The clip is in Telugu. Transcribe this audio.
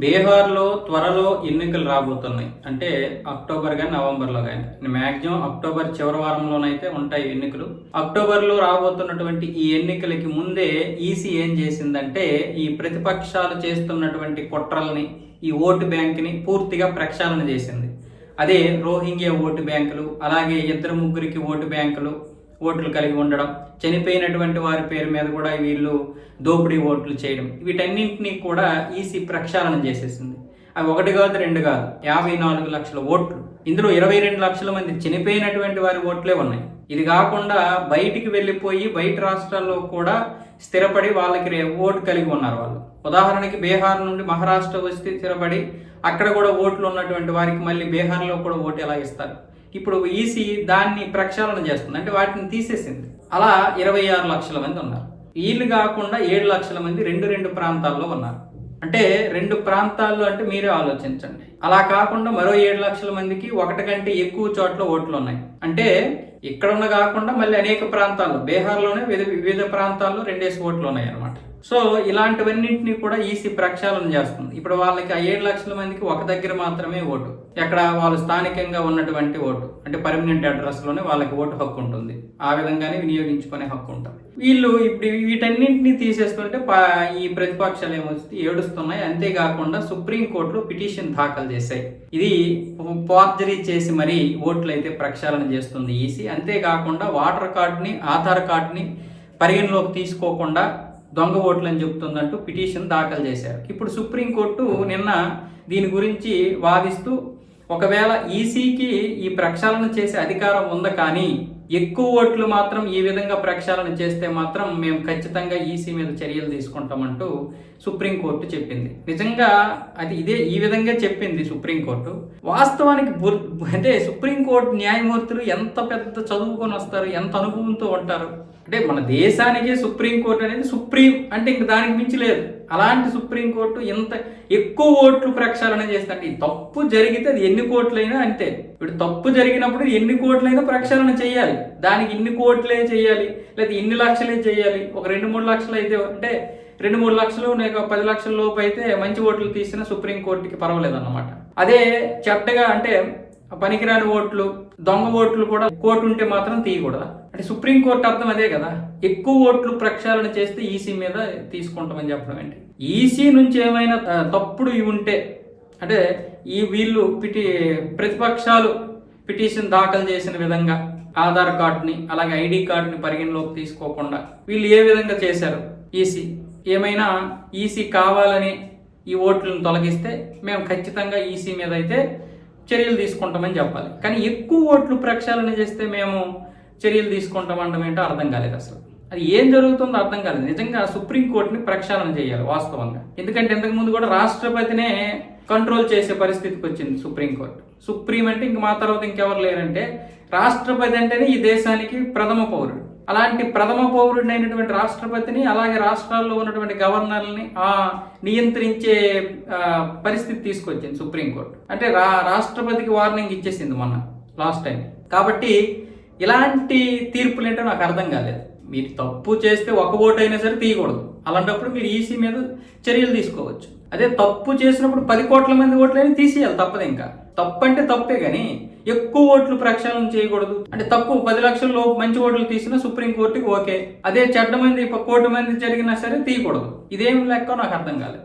బీహార్లో త్వరలో ఎన్నికలు రాబోతున్నాయి. అంటే అక్టోబర్ కానీ నవంబర్లో కానీ. మ్యాక్సిమం అక్టోబర్ చివరి వారంలోనైతే ఉంటాయి ఎన్నికలు. అక్టోబర్లో రాబోతున్నటువంటి ఈ ఎన్నికలకి ముందే ఈసీ ఏం చేసిందంటే ఈ ప్రతిపక్షాలు చేస్తున్నటువంటి కుట్రల్ని ఈ ఓటు బ్యాంక్ని పూర్తిగా ప్రక్షాళన చేసింది. అదే రోహింగ్యా ఓటు బ్యాంకులు అలాగే ఇద్దరు ముగ్గురికి ఓటు బ్యాంకులు ఓట్లు కలిగి ఉండడం చనిపోయినటువంటి వారి పేరు మీద కూడా వీళ్ళు దోపిడీ ఓట్లు చేయడం వీటన్నింటినీ కూడా ఈసీ ప్రక్షాళన చేసేసింది. అవి ఒకటి కాదు రెండు కాదు యాభై నాలుగు లక్షల ఓట్లు. ఇందులో ఇరవై రెండు లక్షల మంది చనిపోయినటువంటి వారి ఓట్లే ఉన్నాయి. ఇది కాకుండా బయటికి వెళ్ళిపోయి బయట రాష్ట్రాల్లో కూడా స్థిరపడి వాళ్ళకి ఓటు కలిగి ఉన్నారు వాళ్ళు. ఉదాహరణకి బీహార్ నుండి మహారాష్ట్ర వస్తే స్థిరపడి అక్కడ కూడా ఓట్లు ఉన్నటువంటి వారికి మళ్ళీ బీహార్లో కూడా ఓటు ఎలా ఇస్తారు? ఇప్పుడు ఈసీ దాన్ని ప్రక్షాళన చేస్తుంది. అంటే వాటిని తీసేసింది. అలా ఇరవై ఆరు లక్షల మంది ఉన్నారు. వీళ్ళు కాకుండా ఏడు లక్షల మంది రెండు రెండు ప్రాంతాల్లో ఉన్నారు. అంటే రెండు ప్రాంతాల్లో అంటే మీరే ఆలోచించండి. అలా కాకుండా మరో ఏడు లక్షల మందికి ఒకటి కంటే ఎక్కువ చోట్ల ఓట్లు ఉన్నాయి. అంటే ఇక్కడ ఉన్న కాకుండా మళ్ళీ అనేక ప్రాంతాల్లో బీహార్లోనే వివిధ వివిధ ప్రాంతాల్లో రెండేసి ఓట్లు ఉన్నాయి అనమాట సో ఇలాంటివన్నింటినీ కూడా ఈసీ ప్రక్షాళన చేస్తుంది. ఇప్పుడు వాళ్ళకి ఆ ఏడు లక్షల మందికి ఒక దగ్గర మాత్రమే ఓటు. ఎక్కడ వాళ్ళు స్థానికంగా ఉన్నటువంటి ఓటు. అంటే పర్మనెంట్ అడ్రస్లోనే వాళ్ళకి ఓటు హక్కు ఉంటుంది. ఆ విధంగానే వినియోగించుకునే హక్కు ఉంటుంది. వీళ్ళు ఇప్పుడు వీటన్నింటినీ తీసేస్తుంటే ఈ ప్రతిపక్షాలు ఏమొస్తే ఏడుస్తున్నాయి. అంతేకాకుండా సుప్రీంకోర్టులో పిటిషన్ దాఖలు చేశాయి. ఇది ఫార్జరీ చేసి మరీ ఓట్లు అయితే ప్రక్షాళన చేస్తుంది ఈసీ. అంతేకాకుండా వాటర్ కార్డుని ఆధార్ కార్డుని పరిగణలోకి తీసుకోకుండా దొంగ ఓట్లు అని చెప్తుందంటూ పిటిషన్ దాఖలు చేశారు. ఇప్పుడు సుప్రీంకోర్టు నిన్న దీని గురించి వాదిస్తూ ఒకవేళ ఈసీకి ఈ ప్రక్షాళన చేసే అధికారం ఉంది కానీ ఎక్కువ ఓట్లు మాత్రం ఈ విధంగా ప్రక్షాళన చేస్తే మాత్రం మేము ఖచ్చితంగా ఈసీ మీద చర్యలు తీసుకుంటామంటూ సుప్రీంకోర్టు చెప్పింది. నిజంగా అది ఇదే ఈ విధంగా చెప్పింది సుప్రీంకోర్టు. వాస్తవానికి బుర్- అంటే సుప్రీంకోర్టు న్యాయమూర్తులు ఎంత పెద్ద చదువుకొని వస్తారు ఎంత అనుభవంతో ఉంటారు? అంటే మన దేశానికి సుప్రీంకోర్టు అనేది సుప్రీం అంటే ఇంక దానికి మించి లేదు. అలాంటి సుప్రీంకోర్టు ఇంత ఎక్కువ ఓట్లు ప్రక్షాళన చేస్తుంటే ఈ తప్పు జరిగితే అది ఎన్ని కోట్లైనా అంతే. ఇప్పుడు తప్పు జరిగినప్పుడు ఎన్ని కోట్లైనా ప్రక్షాళన చేయాలి. దానికి ఇన్ని కోట్లే చేయాలి లేదా ఇన్ని లక్షలే చేయాలి. ఒక రెండు మూడు లక్షలు అయితే అంటే రెండు మూడు లక్షలు నేను పది లక్షల లోపు అయితే మంచి ఓట్లు తీసిన సుప్రీంకోర్టుకి పర్వాలేదు అన్నమాట అదే చెడ్డగా అంటే పనికిరాని ఓట్లు దొంగ ఓట్లు కూడా కోర్టు ఉంటే మాత్రం తీయకూడదా? అంటే సుప్రీంకోర్టు అర్థం అదే కదా. ఎక్కువ ఓట్లు ప్రక్షాళన చేస్తే ఈసీ మీద తీసుకుంటామని చెప్పడం ఏంటి? ఈసీ నుంచి ఏమైనా తప్పుడు ఇవి ఉంటే అంటే ఈ వీళ్ళు పిటి ప్రతిపక్షాలు పిటిషన్ దాఖలు చేసిన విధంగా ఆధార్ కార్డుని అలాగే ఐడి కార్డుని పరిగణలోకి తీసుకోకుండా వీళ్ళు ఏ విధంగా చేశారు ఈసీ? ఏమైనా ఈసీ కావాలని ఈ ఓట్లను తొలగిస్తే మేము ఖచ్చితంగా ఈసీ మీద అయితే చర్యలు తీసుకుంటామని చెప్పాలి. కానీ ఎక్కువ ఓట్లు ప్రక్షాళన చేస్తే మేము చర్యలు తీసుకుంటాం అనడం ఏంటో అర్థం కాలేదు అసలు. అది ఏం జరుగుతుందో అర్థం కాలేదు. నిజంగా సుప్రీంకోర్టుని ప్రక్షాళన చేయాలి వాస్తవంగా. ఎందుకంటే ఇంతకుముందు కూడా రాష్ట్రపతినే కంట్రోల్ చేసే పరిస్థితికి వచ్చింది సుప్రీంకోర్టు. సుప్రీం అంటే ఇంక మా తర్వాత ఇంకెవరు లేరంటే రాష్ట్రపతి అంటేనే ఈ దేశానికి ప్రథమ పౌరుడు. అలాంటి ప్రథమ పౌరుడైనటువంటి రాష్ట్రపతిని అలాగే రాష్ట్రాల్లో ఉన్నటువంటి గవర్నర్ని ఆ నియంత్రించే పరిస్థితి తీసుకొచ్చింది సుప్రీంకోర్టు. అంటే రా రాష్ట్రపతికి వార్నింగ్ ఇచ్చేసింది మొన్న లాస్ట్ టైం. కాబట్టి ఇలాంటి తీర్పులు ఏంటో నాకు అర్థం కాలేదు. మీరు తప్పు చేస్తే ఒక ఓటు అయినా సరే తీయకూడదు. అలాంటప్పుడు మీరు ఈసీ మీద చర్యలు తీసుకోవచ్చు. అదే తప్పు చేసినప్పుడు పది కోట్ల మంది ఓట్లని తీసేయాలి తప్పదు ఇంకా. తప్పు అంటే తప్పే కానీ ఎక్కువ ఓట్లు ప్రక్షాళన చేయకూడదు. అంటే తప్పు పది లక్షల లోపు మంచి ఓట్లు తీసినా సుప్రీంకోర్టుకి ఓకే. అదే చెడ్డ మంది కోటి మంది జరిగినా సరే తీయకూడదు. ఇదేం లెక్క నాకు అర్థం కాలేదు.